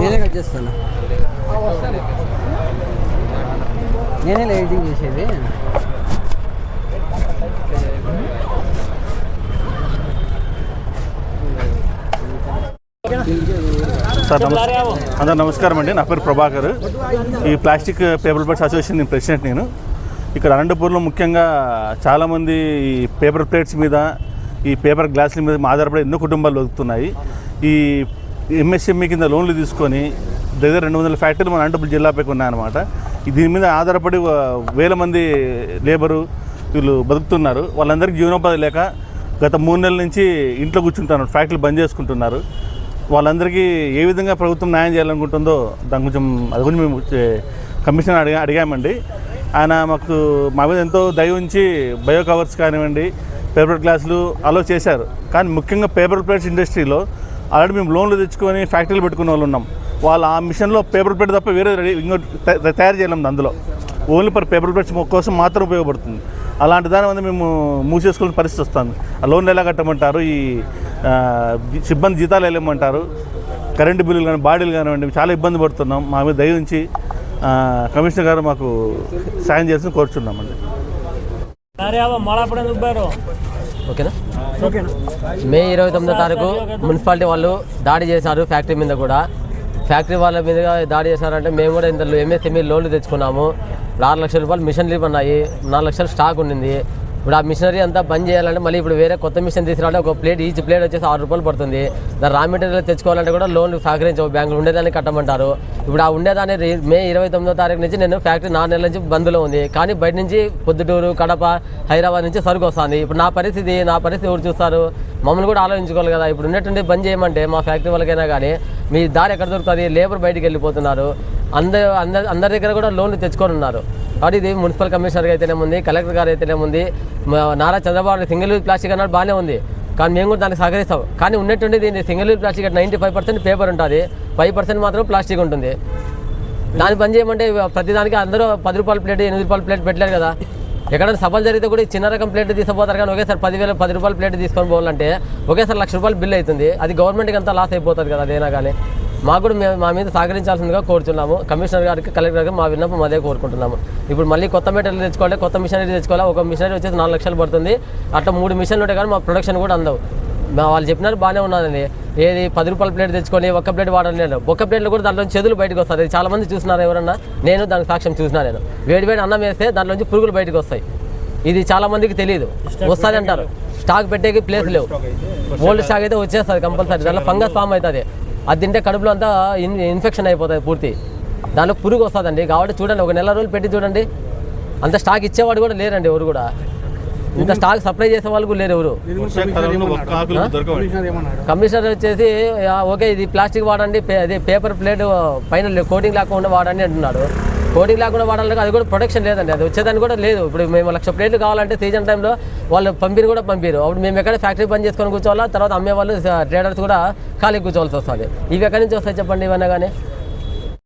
నేనే కట్ చేస్తాను? నేనే ఎడిటింగ్ చేసేది. సార్ నమస్కారం అందరు నమస్కారం అండి. నా పేరు ప్రభాకర్. ఈ ప్లాస్టిక్ పేపర్ ప్లేట్స్ అసోసియేషన్ నేను ప్రెసిడెంట్ నేను. ఇక్కడ అనంతపూర్లో ముఖ్యంగా చాలామంది ఈ పేపర్ ప్లేట్స్ మీద ఈ పేపర్ గ్లాసుల మీద ఆధారపడి ఎన్నో కుటుంబాలు వదుకుతున్నాయి ఈ ఎంఎస్ఎంఈ కింద లోన్లు తీసుకొని దగ్గర రెండు వందల ఫ్యాక్టరీలు మన అనంతపురం జిల్లాపైకి ఉన్నాయన్నమాట. దీని మీద ఆధారపడి వేల మంది లేబరు వీళ్ళు బతుకుతున్నారు. వాళ్ళందరికీ జీవనోపాధి లేక గత మూడు నెలల నుంచి ఇంట్లో కూర్చుంటున్నారు ఫ్యాక్టరీలు బంద్ చేసుకుంటున్నారు. వాళ్ళందరికీ ఏ విధంగా ప్రభుత్వం న్యాయం చేయాలనుకుంటుందో దాని కొంచెం అది గురించి మేము కమిషన్ అడిగా అడిగామండి. ఆయన మాకు మా మీద ఎంతో దయ ఉంచి బయో కవర్స్ కానివ్వండి పేపర్ గ్లాసులు అలో చేశారు. కానీ ముఖ్యంగా పేపర్ ప్లేట్స్ ఇండస్ట్రీలో ఆల్రెడీ మేము లోన్లు తెచ్చుకొని ఫ్యాక్టరీలు పెట్టుకున్న వాళ్ళు ఉన్నాం. వాళ్ళు ఆ మిషన్లో పేపర్ ప్లేట్ తప్ప వేరే రెడీ ఇంకో తయ- తయారు చేయలేము అందులో. ఓన్లీ ఫర్ పేపర్ ప్లేట్స్ కోసం మాత్రం ఉపయోగపడుతుంది. అలాంటి దాని వల్ల మేము మూసేసుకునే పరిస్థితి వస్తుంది. ఆ లోన్లు ఎలా కట్టమంటారు? ఈ సిబ్బంది జీతాలు వెళ్ళమంటారు కరెంటు బిల్లులు కానీ బాడీలు కానివ్వండి చాలా ఇబ్బంది పడుతున్నాం. మా మీద దయ కమిషనర్ గారు మాకు సాయం చేసి కోరుచున్నామండి. ఓకేనా? మే ఇరవై తొమ్మిదో తారీఖు మున్సిపాలిటీ వాళ్ళు దాడి చేశారు ఫ్యాక్టరీ మీద కూడా. ఫ్యాక్టరీ వాళ్ళ మీద దాడి చేశారంటే మేము కూడా ఇంత ఎంఎస్ఎంఈ లోన్లు తెచ్చుకున్నాము. ఆరు లక్షల రూపాయలు మిషనరీ ఉన్నాయి నాలుగు లక్షలు స్టాక్ ఉండింది. ఇప్పుడు ఆ మిషనరీ అంతా బంద్ చేయాలంటే మళ్ళీ ఇప్పుడు వేరే కొత్త మిషన్ తీసుకురావాలంటే ఒక ప్లేట్ ఈచ్ ప్లేట్ వచ్చేసి ఆరు రూపాయలు పడుతుంది. దాని రా మెటీరియల్ తెచ్చుకోవాలంటే కూడా లోన్ సహకరించవు. బ్యాంకులు ఉండేదాన్ని కట్టమంటారు. ఇప్పుడు ఆ ఉండేదాన్ని మే ఇరవై తొమ్మిదో తారీఖు నుంచి నేను ఫ్యాక్టరీ నాలుగు నెలల నుంచి బంద్లో ఉంది. కానీ బయట నుంచి పొద్దుటూరు కడప హైదరాబాద్ నుంచి సరుకు వస్తుంది. ఇప్పుడు నా పరిస్థితి నా పరిస్థితి ఎవరు చూస్తారు? మమ్మల్ని కూడా ఆలోచించుకోవాలి కదా. ఇప్పుడు ఉన్నట్టుండి బంద్ చేయమంటే మా ఫ్యాక్టరీ వాళ్ళకైనా కానీ మీ దారి ఎక్కడ దొరుకుతుంది? లేబర్ బయటికి వెళ్ళిపోతున్నారు. అందరు అందరి అందరి దగ్గర కూడా లోన్లు తెచ్చుకొని ఉన్నారు. కాబట్టి ఇది మున్సిపల్ కమిషనర్ అయితేనే ఉంది కలెక్టర్ గారు అయితేనే ఉంది Nara Chandrababu single use plastic అన్నాడు బాగానే ఉంది. కానీ మేము కూడా దానికి సహకరిస్తాం. కానీ ఉన్నట్టుండి దీన్ని single use plastic ninety five percent paper ఉంటుంది. ఫైవ్ పర్సెంట్ మాత్రం ప్లాస్టిక్ ఉంటుంది. దాన్ని పని చేయమంటే ప్రతిదానికి అందరూ పది రూపాయల ప్లేట్ ఎనిమిది రూపాయల ప్లేట్ పెట్టలేరు కదా. ఎక్కడైనా సభలు జరిగితే కూడా చిన్న రకం ప్లేట్ తీసుకుపోతారు కానీ ఒకేసారి పదివేల పది రూపాయల ప్లేట్ తీసుకొని పోవాలంటే ఒకేసారి లక్ష రూపాయలు బిల్ అవుతుంది. అది గవర్నమెంట్కి అంతా లాస్ అయిపోతుంది కదా అదేనా కానీ. మాకు కూడా మేము మా మీద సహకరించాల్సిందిగా కోరుచున్నాము. కమిషనర్ గారికి కలెక్టర్ గారికి మా విన్నపం అదే కోరుకుంటున్నాము. ఇప్పుడు మళ్ళీ కొత్త మెటీరియల్ తెచ్చుకోవాలి కొత్త మిషనరీ తెచ్చుకోవాలి ఒక మిషనరీ వచ్చేసి నాలుగు లక్షలు పడుతుంది. అట్లా మూడు మిషన్లు ఉంటాయి కానీ మా ప్రొడక్షన్ కూడా అందవు. మా వాళ్ళు చెప్పినారు బాగానే ఉన్నదండి ఏది పది రూపాయల ప్లేట్ తెచ్చుకొని ఒక్క ప్లేట్ వాడాలి నేను ఒక్క ప్లేట్లో కూడా దాంట్లో చెదులు బయటకు వస్తుంది చాలా మంది చూస్తున్నారు ఎవరన్నా? నేను దానికి సాక్ష్యం చూసినా నేను. వేడి వేడి అన్నం వేస్తే దాంట్లో నుంచి పురుగులు బయటకు వస్తాయి. ఇది చాలా మందికి తెలియదు వస్తుంది అంటారు. స్టాక్ పెట్టేకి ప్లేస్ లేవు. ఓల్డ్ స్టాక్ అయితే. వచ్చేస్తుంది కంపల్సరీ. దాంట్లో ఫంగస్ ఫామ్ అవుతుంది. అది తింటే కడుపులో అంతా ఇన్ ఇన్ఫెక్షన్ అయిపోతుంది పూర్తి. దాంట్లో పురుగు వస్తుందండి. కాబట్టి చూడండి ఒక నెల రోజులు పెట్టి చూడండి. అంత స్టాక్ ఇచ్చేవాడు కూడా లేరండి ఎవరు కూడా. ఇంత స్టాక్ సప్లై చేసే వాళ్ళు కూడా లేరు ఎవరు. కమిషనర్ వచ్చేసి "ఆ, ఓకే ఇది ప్లాస్టిక్ వాడండి పే- అది పేపర్ ప్లేట్ పైన కోటింగ్ లేకుండా వాడండి అంటున్నాడు. కోటింగ్ లేకుండా వాడాలంటే అది కూడా ప్రొడక్షన్ లేదండి అది వచ్చేదాన్ని కూడా లేదు. ఇప్పుడు మేము లక్ష ప్లేట్లు కావాలంటే సీజన్ టైంలో వాళ్ళు పంపిరు కూడా పంపిరు. అప్పుడు మేము ఎక్కడ ఫ్యాక్టరీ పని చేసుకొని కూర్చోవాలా? తర్వాత అమ్మే వాళ్ళు ట్రేడర్స్ కూడా ఖాళీ కూర్చోవాల్సి వస్తుంది. ఇవి ఎక్కడి నుంచి వస్తాయి చెప్పండి ఇవన్నీ కానీ?